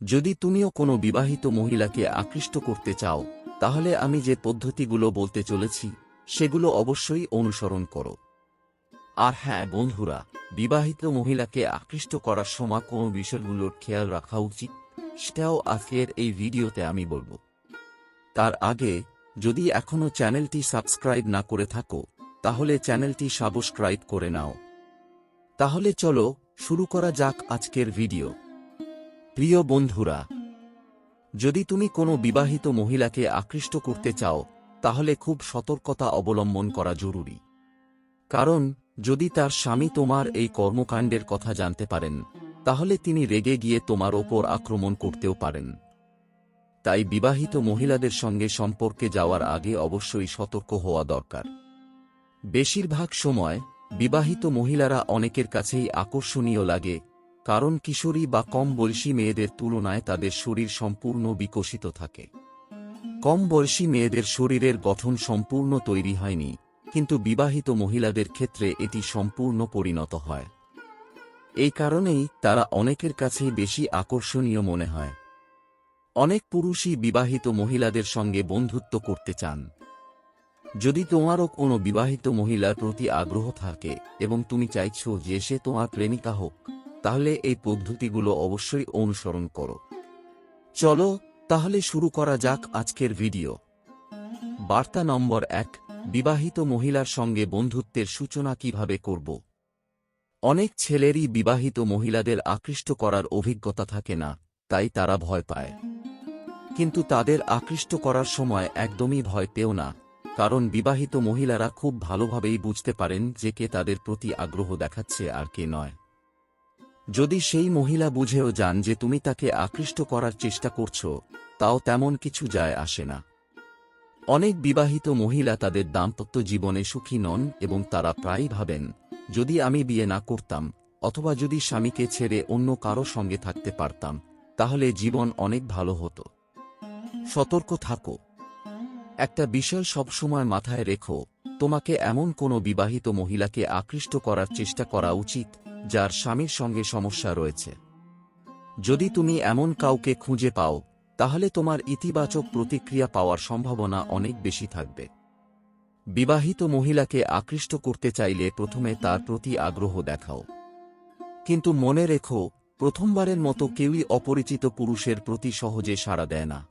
যদি তুমিও কোনো বিবাহিত মহিলাকে আকৃষ্ট করতে চাও, তাহলে আমি যে পদ্ধতিগুলো বলতে চলেছি, সেগুলো অবশ্যই অনুসরণ করো। আর হ্যাঁ বন্ধুরা, বিবাহিত মহিলাকে আকৃষ্ট করার সময় কোনো বিষয়গুলোর খেয়াল রাখা উচিত, সেটাও আজকের এই ভিডিওতে আমি বলব। তার আগে, যদি এখনও চ্যানেলটি সাবস্ক্রাইব না করে থাকো, তাহলে চ্যানেলটি সাবস্ক্রাইব করে নাও। তাহলে চলো, শুরু করা যাক আজকের ভিডিও। প্রিয় বন্ধুরা, যদি তুমি কোনো বিবাহিত মহিলাকে আকৃষ্ট করতে চাও, তাহলে খুব সতর্কতা অবলম্বন করা জরুরি। কারণ, যদি তার স্বামী তোমার এই কর্মকাণ্ডের কথা জানতে পারেন, তাহলে তিনি রেগে গিয়ে তোমার ওপর আক্রমণ করতেও পারেন। তাই বিবাহিত মহিলাদের সঙ্গে সম্পর্কে যাওয়ার আগে অবশ্যই সতর্ক হওয়া দরকার। বেশিরভাগ সময়, বিবাহিত মহিলারা অনেকের কাছেই আকর্ষণীয় লাগে কারণ কিশোরী বা কম বয়সী মেয়েদের তুলনায় তাদের শরীর সম্পূর্ণ বিকশিত থাকে। কম বয়সী মেয়েদের শরীরের গঠন সম্পূর্ণ তৈরি হয়নি, কিন্তু বিবাহিত মহিলাদের ক্ষেত্রে এটি সম্পূর্ণ পরিণত হয়। এই কারণেই তারা অনেকের কাছেই বেশি আকর্ষণীয় মনে হয়। অনেক পুরুষই বিবাহিত মহিলাদের সঙ্গে বন্ধুত্ব করতে চান। যদি তোমারও কোনো বিবাহিত মহিলার প্রতি আগ্রহ থাকে এবং তুমি চাইছো যে সে তোমার প্রেমিকা হোক তাহলে এই পদ্ধতিগুলো অবশ্যই অনুসরণ করো। চলো তাহলে শুরু করা যাক আজকের ভিডিও। বার্তা নম্বর এক, বিবাহিত মহিলার সঙ্গে বন্ধুত্বের সূচনা কীভাবে করব? অনেক ছেলেরই বিবাহিত মহিলাদের আকৃষ্ট করার অভিজ্ঞতা থাকে না, তাই তারা ভয় পায়। কিন্তু তাদের আকৃষ্ট করার সময় একদমই ভয় পেও না, কারণ বিবাহিত মহিলারা খুব ভালোভাবেই বুঝতে পারেন যে কে তাদের প্রতি আগ্রহ দেখাচ্ছে আর কে নয়। যদি সেই মহিলা বুঝেও যান যে তুমি তাকে আকৃষ্ট করার চেষ্টা করছ, তাও তেমন কিছু যায় আসে না। অনেক বিবাহিত মহিলা তাদের দাম্পত্য জীবনে সুখী নন এবং তারা প্রায়ই ভাবেন, যদি আমি বিয়ে না করতাম অথবা যদি স্বামীকে ছেড়ে অন্য কারও সঙ্গে থাকতে পারতাম, তাহলে জীবন অনেক ভালো হতো। সতর্ক থাকো। একটা বিষয় সবসময় মাথায় রেখো, তোমাকে এমন কোনো বিবাহিত মহিলাকে আকৃষ্ট করার চেষ্টা করা উচিত যার স্বামীর সঙ্গে সমস্যা রয়েছে। যদি তুমি এমন কাউকে খুঁজে পাও, তাহলে তোমার ইতিবাচক প্রতিক্রিয়া পাওয়ার সম্ভাবনা অনেক বেশি থাকবে। বিবাহিত মহিলাকে আকৃষ্ট করতে চাইলে প্রথমে তার প্রতি আগ্রহ দেখাও। কিন্তু মনে রেখো, প্রথমবারের মতো কেউই অপরিচিত পুরুষের প্রতি সহজে সাড়া দেয় না।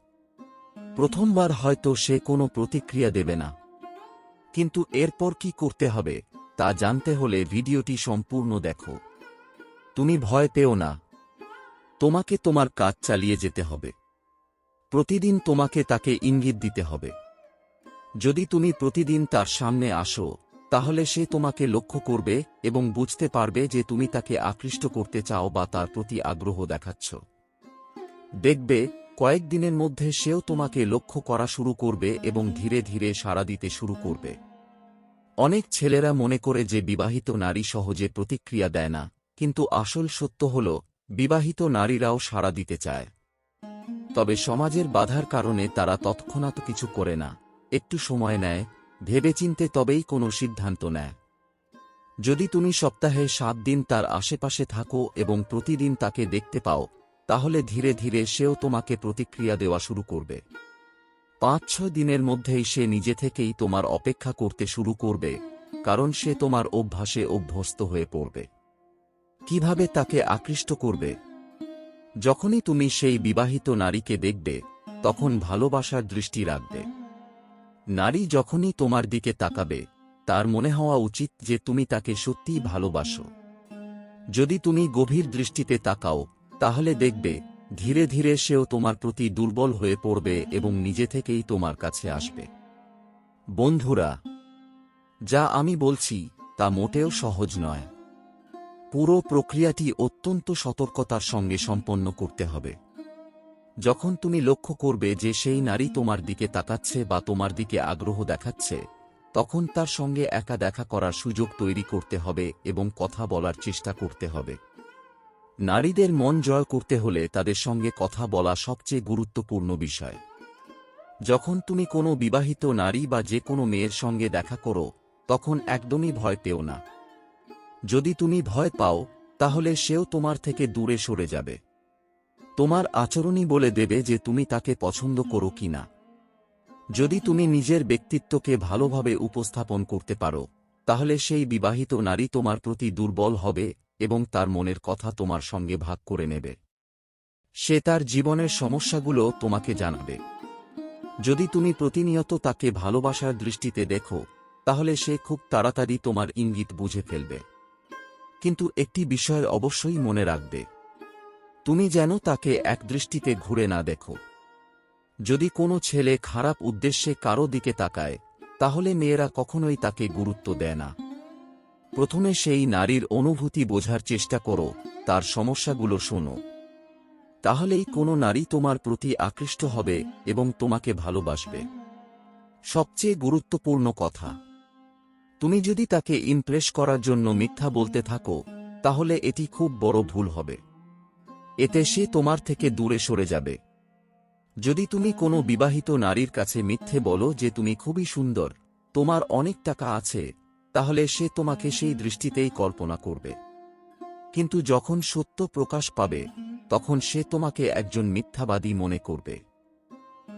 প্রথমবার হয়তো সে কোনো প্রতিক্রিয়া দেবে না। কিন্তু এরপর কি করতে হবে? তা জানতে হলে ভিডিওটি সম্পূর্ণ দেখো। তুমি ভয় পেও না। তোমাকে তোমার কাজ চালিয়ে যেতে হবে। প্রতিদিন তোমাকে তাকে ইঙ্গিত দিতে হবে। যদি তুমি প্রতিদিন তার সামনে আসো, তাহলে সে তোমাকে লক্ষ্য করবে এবং বুঝতে পারবে যে তুমি তাকে আকৃষ্ট করতে চাও বা তার প্রতি আগ্রহ দেখাচ্ছ। দেখবে কয়েকদিনের মধ্যে সেও তোমাকে লক্ষ্য করা শুরু করবে এবং ধীরে ধীরে সাড়া দিতে শুরু করবে। অনেক ছেলেরা মনে করে যে বিবাহিত নারী সহজে প্রতিক্রিয়া দেয় না, কিন্তু আসল সত্য হল, বিবাহিত নারীরাও সাড়া দিতে চায়। তবে সমাজের বাধার কারণে তারা তৎক্ষণাৎ কিছু করে না, একটু সময় নেয়, ভেবেচিন্তে তবেই কোনো সিদ্ধান্ত নেয়। যদি তুমি সপ্তাহে সাত দিন তার আশেপাশে থাকো এবং প্রতিদিন তাকে দেখতে পাও, তাহলে ধীরে ধীরে সেও তোমাকে প্রতিক্রিয়া দেওয়া শুরু করবে। পাঁচ ছয় দিনের মধ্যেই সে নিজে থেকেই তোমার অপেক্ষা করতে শুরু করবে, কারণ সে তোমার অভ্যাসে অভ্যস্ত হয়ে পড়বে। কীভাবে তাকে আকৃষ্ট করবে? যখনই তুমি সেই বিবাহিত নারীকে দেখবে, তখন ভালোবাসার দৃষ্টি রাখবে। নারী যখনই তোমার দিকে তাকাবে, তার মনে হওয়া উচিত যে তুমি তাকে সত্যিই ভালোবাসো। যদি তুমি গভীর দৃষ্টিতে তাকাও, তাহলে দেখবে ধীরে ধীরে সেও তোমার প্রতি দুর্বল হয়ে পড়বে এবং নিজে থেকেই তোমার কাছে আসবে। বন্ধুরা, যা আমি বলছি তা মোটেও সহজ নয়। পুরো প্রক্রিয়াটি অত্যন্ত সতর্কতার সঙ্গে সম্পন্ন করতে হবে। যখন তুমি লক্ষ্য করবে যে সেই নারী তোমার দিকে তাকাচ্ছে বা তোমার দিকে আগ্রহ দেখাচ্ছে, তখন তার সঙ্গে একা দেখা করার সুযোগ তৈরি করতে হবে এবং কথা বলার চেষ্টা করতে হবে। নারীদের মন জয় করতে হলে তাদের সঙ্গে কথা বলা সবচেয়ে গুরুত্বপূর্ণ বিষয়। যখন তুমি কোনো বিবাহিত নারী বা যে কোনো মেয়ের সঙ্গে দেখা করো, তখন একদমই ভয় পেও না। যদি তুমি ভয় পাও, তাহলে সেও তোমার থেকে দূরে সরে যাবে। তোমার আচরণই বলে দেবে যে তুমি তাকে পছন্দ করো কিনা যদি তুমি নিজের ব্যক্তিত্বকে ভালোভাবে উপস্থাপন করতে পারো, তাহলে সেই বিবাহিত নারী তোমার প্রতি দুর্বল হবে এবং তার মনের কথা তোমার সঙ্গে ভাগ করে নেবে। সে তার জীবনের সমস্যাগুলো তোমাকে জানাবে। যদি তুমি প্রতিনিয়ত তাকে ভালোবাসার দৃষ্টিতে দেখো, তাহলে সে খুব তাড়াতাড়ি তোমার ইঙ্গিত বুঝে ফেলবে। কিন্তু একটি বিষয় অবশ্যই মনে রাখবে। তুমি যেন তাকে এক দৃষ্টিতে ঘুরে না দেখো। যদি কোনো ছেলে খারাপ উদ্দেশ্যে কারও দিকে তাকায়, তাহলে মেয়েরা কখনোই তাকে গুরুত্ব দেয় না। প্রথমে সেই নারীর অনুভূতি বোঝার চেষ্টা করো, তার সমস্যাগুলো শোনো। তাহলেই কোনো নারী তোমার প্রতি আকৃষ্ট হবে এবং তোমাকে ভালোবাসবে। সবচেয়ে গুরুত্বপূর্ণ কথা, তুমি যদি তাকে ইমপ্রেস করার জন্য মিথ্যা বলতে থাকো, তাহলে এটি খুব বড় ভুল হবে। এতে সে তোমার থেকে দূরে সরে যাবে। যদি তুমি কোনো বিবাহিত নারীর কাছে মিথ্যে বলো যে তুমি খুবই সুন্দর, তোমার অনেক টাকা আছে তাহলে সে তোমাকে সেই দৃষ্টিতেই কল্পনা করবে। কিন্তু যখন সত্য প্রকাশ পাবে, তখন সে তোমাকে একজন মিথ্যাবাদী মনে করবে।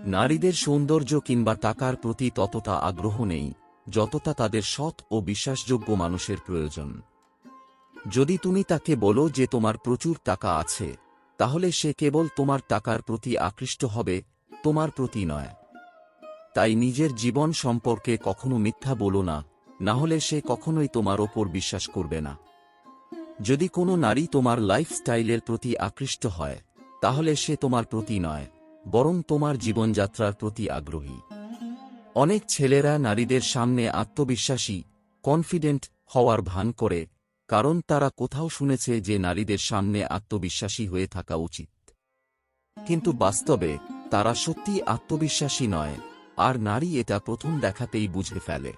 নারীদের সৌন্দর্য কিংবা টাকার প্রতি ততটা আগ্রহ নেই, যতটা তাদের সৎ ও বিশ্বাসযোগ্য মানুষের প্রয়োজন। যদি তুমি তাকে বলো যে তোমার প্রচুর টাকা আছে, তাহলে সে কেবল তোমার টাকার প্রতি আকৃষ্ট হবে, তোমার প্রতি নয়। তাই নিজের জীবন সম্পর্কে কখনো মিথ্যা বলো না না হলে সে কখনোই তোমার ওপর বিশ্বাস করবে না। যদি কোনো নারী তোমার লাইফস্টাইলের প্রতি আকৃষ্ট হয়, তাহলে সে তোমার প্রতি নয়, বরং তোমার জীবনযাত্রার প্রতি আগ্রহী। অনেক ছেলেরা নারীদের সামনে আত্মবিশ্বাসী, কনফিডেন্ট হওয়ার ভান করে, কারণ তারা কোথাও শুনেছে যে নারীদের সামনে আত্মবিশ্বাসী হয়ে থাকা উচিত। কিন্তু বাস্তবে, তারা সত্যি আত্মবিশ্বাসী নয়, আর নারী এটা প্রথম দেখাতেই বুঝে ফেলে।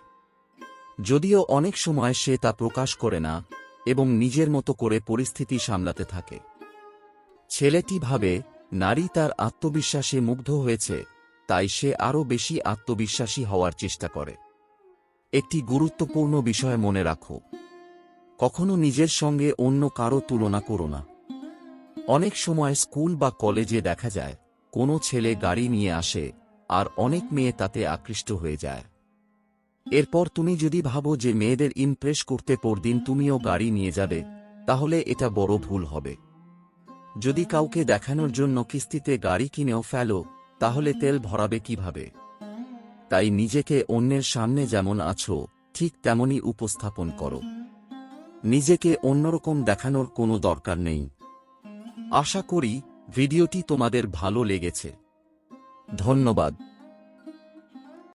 যদিও অনেক সময় সে তা প্রকাশ করে না এবং নিজের মতো করে পরিস্থিতি সামলাতে থাকে। ছেলেটি ভাবে, নারী তার আত্মবিশ্বাসে মুগ্ধ হয়েছে, তাই সে আরও বেশি আত্মবিশ্বাসী হওয়ার চেষ্টা করে। একটি গুরুত্বপূর্ণ বিষয় মনে রাখো। কখনো নিজের সঙ্গে অন্য কারও তুলনা করো না। অনেক সময় স্কুল বা কলেজে দেখা যায়, কোনো ছেলে গাড়ি নিয়ে আসে, আর অনেক মেয়ে তাতে আকৃষ্ট হয়ে যায়। এরপর তুমি যদি ভাবো যে মেয়েদের ইমপ্রেস করতে পরদিন তুমিও গাড়ি নিয়ে যাবে, তাহলে এটা বড় ভুল হবে। যদি কাউকে দেখানোর জন্য কিস্তিতে গাড়ি কিনেও ফেলো, তাহলে তেল ভরাবে কীভাবে? তাই নিজেকে অন্যের সামনে যেমন আছো, ঠিক তেমনই উপস্থাপন করো। নিজেকে অন্যরকম দেখানোর কোনো দরকার নেই। আশা করি ভিডিওটি তোমাদের ভালো লেগেছে। ধন্যবাদ।